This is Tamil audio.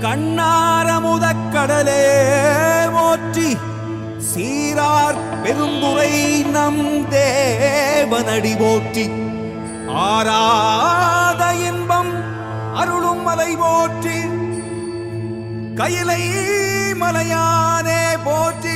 கண்ணாரமுதக் கடலே போற்றி சீரார் பெருந்துரை நம் தேவனடி போற்றி. ஆராத இன்பம் அருளும் மலை போற்றி. கையிலை மலையானே போற்றி.